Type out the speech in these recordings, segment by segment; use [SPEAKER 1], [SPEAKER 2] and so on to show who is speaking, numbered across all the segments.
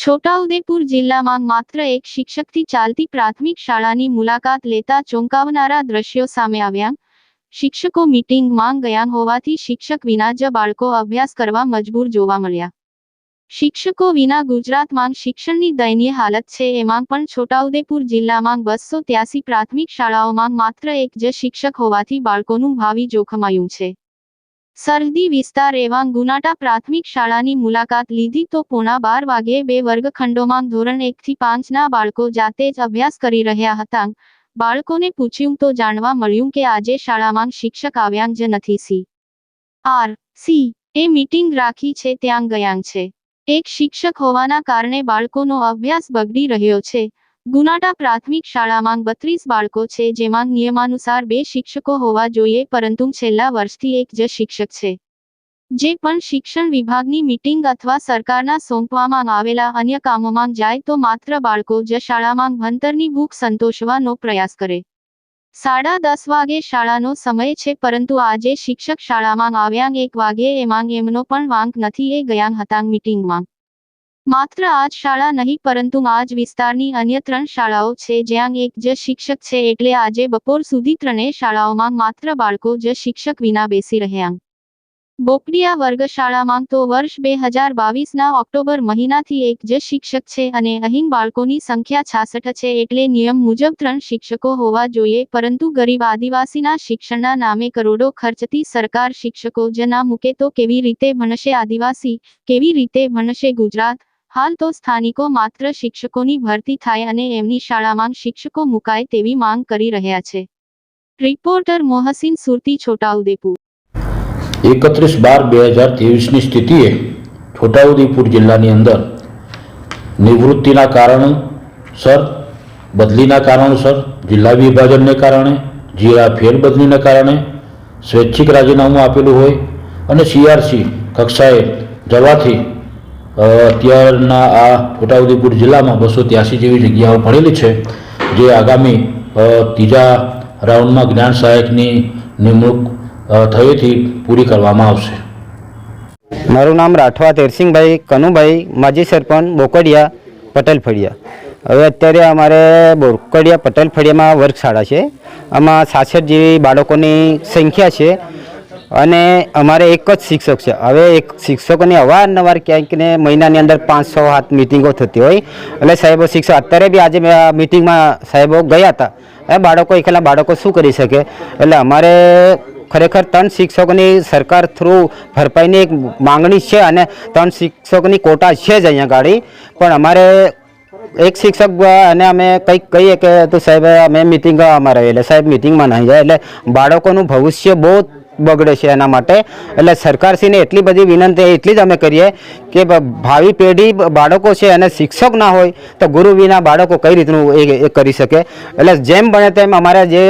[SPEAKER 1] છોટાઉદેપુર જિલ્લામાં માત્ર એક શિક્ષકથી ચાલતી પ્રાથમિક શાળાની મુલાકાત લેતા ચોંકાવનારા દ્રશ્યો સામે આવ્યા. શિક્ષકો મીટિંગ માંગ ગયા હોવાથી શિક્ષક વિના જ બાળકો અભ્યાસ કરવા મજબૂર જોવા મળ્યા. શિક્ષકો વિના ગુજરાતમાં શિક્ષણની દયનીય હાલત છે એમાં પણ છોટાઉદેપુર જિલ્લામાં બસો ત્યાસી પ્રાથમિક શાળાઓમાં માત્ર એક જ શિક્ષક હોવાથી બાળકોનું ભાવિ જોખમાયું છે. સરહદી વિસ્તાર એવા ગુનાટા પ્રાથમિક શાળાની મુલાકાત લીધી તો પોણા બાર વાગે બે વર્ગખંડોમાં ધોરણ એકથી પાંચના બાળકો જાતે જ અભ્યાસ કરી રહ્યા હતા. બાળકોને પૂછ્યું તો જાણવા મળ્યું કે આજે શાળામાં શિક્ષક આવ્યા જ નથી સી. આર. સી. એ મીટિંગ રાખી છે ત્યાં ગયા છે. એક શિક્ષક હોવાના કારણે બાળકોનો અભ્યાસ બગડી રહ્યો છે. ગુનાટા પ્રાથમિક શાળામાં બત્રીસ બાળકો છે, જેમાં નિયમાનુસાર બે શિક્ષકો હોવા જોઈએ, પરંતુ છેલ્લા વર્ષથી એક જ શિક્ષક છે. જે પણ શિક્ષણ વિભાગની મીટિંગ અથવા સરકારના સોંપવામાં આવેલા અન્ય કામોમાં જાય તો માત્ર બાળકો જ શાળામાં ભણતરની ભૂખ સંતોષવાનો પ્રયાસ કરે. સાડા દસ વાગે શાળાનો સમય છે, પરંતુ આજે શિક્ષક શાળામાં આવ્યા એક વાગે એમાં એમનો પણ વાંક નથી, એ ગયા હતા મીટિંગમાં. માત્ર આજ શાળા નહીં, પરંતુ આજ વિસ્તારની અન્ય ત્રણ શાળાઓ છે, જ્યાં એક જ શિક્ષક છે, એટલે આજે બપોર સુધી ત્રણેય શાળાઓમાં માત્ર બાળકો જ શિક્ષક વિના બેસી રહ્યા. બોપડિયા વર્ગ શાળામાં તો વર્ષ બે હજાર બાવીસના ઓક્ટોબર મહિનાથી એક જ શિક્ષક છે અને અહીં બાળકોની સંખ્યા છાસઠ છે, એટલે નિયમ મુજબ ત્રણ શિક્ષકો હોવા જોઈએ, પરંતુ ગરીબ આદિવાસીના શિક્ષણના નામે કરોડો ખર્ચતી સરકાર શિક્ષકો જ ના મૂકે તો કેવી રીતે ભણશે આદિવાસી, કેવી રીતે ભણશે ગુજરાત? હાલ તો સ્થાનિકો માત્ર શિક્ષકોની ભરતી થાય અને એમની શાળામાં શિક્ષકો મુકાય તેવી માંગ કરી રહ્યા છે. રિપોર્ટર મોહસિન સુરતી, છોટાઉદેપુર.
[SPEAKER 2] એકત્રીસ બાર બે હજાર ત્રેવીસની સ્થિતિએ છોટાઉદેપુર જિલ્લાની અંદર નિવૃત્તિના કારણસર, બદલીના કારણોસર, જિલ્લા વિભાજનને કારણે, જિલ્લા ફેરબદલીને કારણે સ્વૈચ્છિક રાજીનામું આપેલું હોય અને સીઆરસી કક્ષાએ જવાથી અત્યારના આ છોટાઉદેપુર જિલ્લામાં બસો ત્યાસી જેવી જગ્યાઓ પડેલી છે, જે આગામી ત્રીજા રાઉન્ડમાં જ્ઞાન સહાયકની નિમણૂક થયેથી પૂરી કરવામાં આવશે.
[SPEAKER 3] મારું નામ રાઠવા તેરસિંહભાઈ, કનુભાઈ, માજી સરપંચ, બોકડિયા પટેલ ફળિયા હવે અત્યારે અમારે બોકડિયા પટેલ ફળિયામાં વર્ગશાળા છે. આમાં સાસઠ જેવી બાળકોની સંખ્યા છે. અને અમારે એક જ શિક્ષક છે. હવે એક શિક્ષકોની અવારનવાર ક્યાંક ને મહિનાની અંદર પાંચ છ હાથ મિટિંગો થતી હોય. એટલે સાહેબો શિક્ષક, અત્યારે બી આજે મિટિંગમાં સાહેબો ગયા હતા. એ બાળકો, એકલા બાળકો શું કરી શકે? એટલે અમારે ખરેખર ત્રણ શિક્ષકોની સરકાર થ્રુ ભરપાઈની એક માંગણી છે અને ત્રણ શિક્ષકોની કોટા છે જ અહીંયા ગાડી. પણ અમારે એક શિક્ષક અને અમે કંઈક કહીએ કે તો સાહેબ, અમે મિટિંગ અમારે એટલે સાહેબ મિટિંગમાં નહીં જાય. એટલે બાળકોનું ભવિષ્ય બહુ બગડે છે એના માટે. એટલે સરકારશ્રીને એટલી બધી વિનંતી, એટલી જ અમે કરીએ કે ભાવિ પેઢી બાળકો છે અને શિક્ષક ના હોય તો ગુરુ વિના બાળકો કઈ રીતનું એ કરી શકે. એટલે જેમ બને તેમ અમારા જે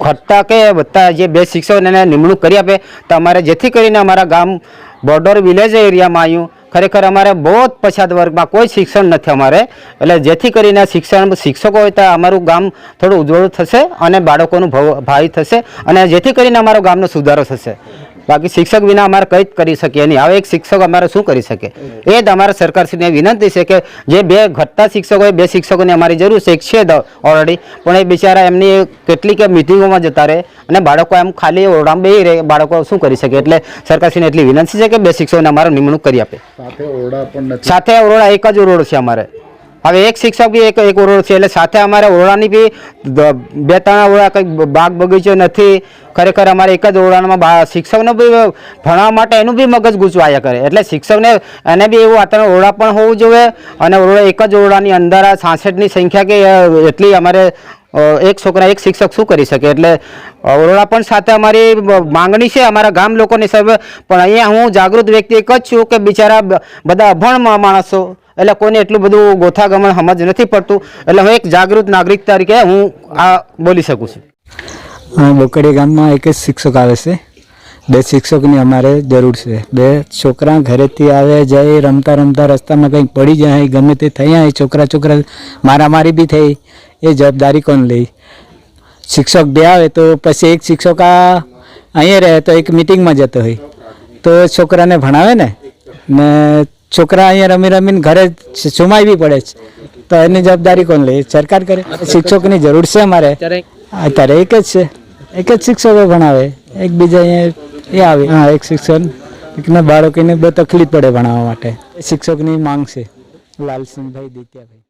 [SPEAKER 3] ઘટતા કે વધતા જે બે શિક્ષકોને નિમણૂક કરી આપે, તો અમારે જેથી કરીને અમારા ગામ બોર્ડર વિલેજ એરિયામાં આવ્યું ખરેખર અમારે બહુ જ પછાત વર્ગમાં કોઈ શિક્ષણ નથી અમારે. એટલે જેથી કરીને શિક્ષણ શિક્ષકો હોય તો અમારું ગામ થોડું ઉજ્જવળ થશે અને બાળકોનું ભવ- થશે અને જેથી કરીને અમારો ગામનો સુધારો થશે. બાકી શિક્ષક વિના અમારે કંઈ જ કરી શકીએ નહીં. હવે એક શિક્ષક અમારે શું કરી શકે? એ જ અમારે સરકારશ્રીને વિનંતી છે કે જે બે ઘટતા શિક્ષકો હોય બે શિક્ષકોની અમારી જરૂર છે. છે ઓલરેડી પણ એ બિચારા એમની કેટલીક મિટિંગોમાં જતા રહે અને બાળકો એમ ખાલી ઓરડામાં બે રહે. બાળકો શું કરી શકે? એટલે સરકારશ્રીને એટલી વિનંતી છે કે બે શિક્ષકોને અમારે નિમણૂક કરી આપે.
[SPEAKER 4] સાથે ઓરડા
[SPEAKER 3] એક જ ઓરડો છે અમારે. હવે એક શિક્ષક બી એક એક ઓરડો છે, એટલે સાથે અમારે ઓરડાની બી બે ત્રણ ઓરડા કંઈક બાગ બગીચો નથી. ખરેખર અમારે એક જ ઓરડામાં શિક્ષકને બી ભણવા માટે એનું બી મગજ ગૂંચવાયા કરે. એટલે શિક્ષકને એને બી એવું વાતાવરણ ઓરડા પણ હોવું જોઈએ અને ઓરડો એક જ ઓરડાની અંદર આ સાસઠની સંખ્યા કે એટલી અમારે એક છોકરા, એક શિક્ષક શું કરી શકે? એટલે ઓરડા પણ સાથે અમારી માંગણી છે અમારા ગામ લોકોની સર્વે પણ અહીંયા હું જાગૃત વ્યક્તિ એક જ છું કે બિચારા બધા અભણ માણસો એટલે કોઈને એટલું બધું ગોથાગમણ સમજ નથી પડતું. એટલે હું એક જાગૃત નાગરિક તરીકે હું આ બોલી શકું છું.
[SPEAKER 5] બોકડી ગામમાં એક જ શિક્ષક આવે છે. બે શિક્ષકની અમારે જરૂર છે. બે છોકરા ઘરેથી આવે, જાય, રમતા રમતા રસ્તામાં કંઈક પડી જાય, ગમે તે થઈ જાય છોકરા છોકરા મારામારી બી થઈ, એ જવાબદારી કોણ લે? શિક્ષક બે આવે તો પછી એક શિક્ષક આ અહીંયા રહે તો એક મિટિંગમાં જતો હોય. તો છોકરાને ભણાવે ને? ને છોકરા અહીંયા રમી રમીને ઘરે સુમાઈ બી પડે છે. તો એની જવાબદારી કોણ લે? સરકાર કરે. શિક્ષકોની જરૂર છે અમારે. અત્યારે એક જ છે. એક જ શિક્ષકો ભણાવે. એક બીજા અહીંયા એ આવે. હા એક શિક્ષક એકના બાળકોને બહુ તકલીફ પડે ભણાવવા માટે. શિક્ષકની માંગ છે. લાલસિંહભાઈ દિત્યાભાઈ.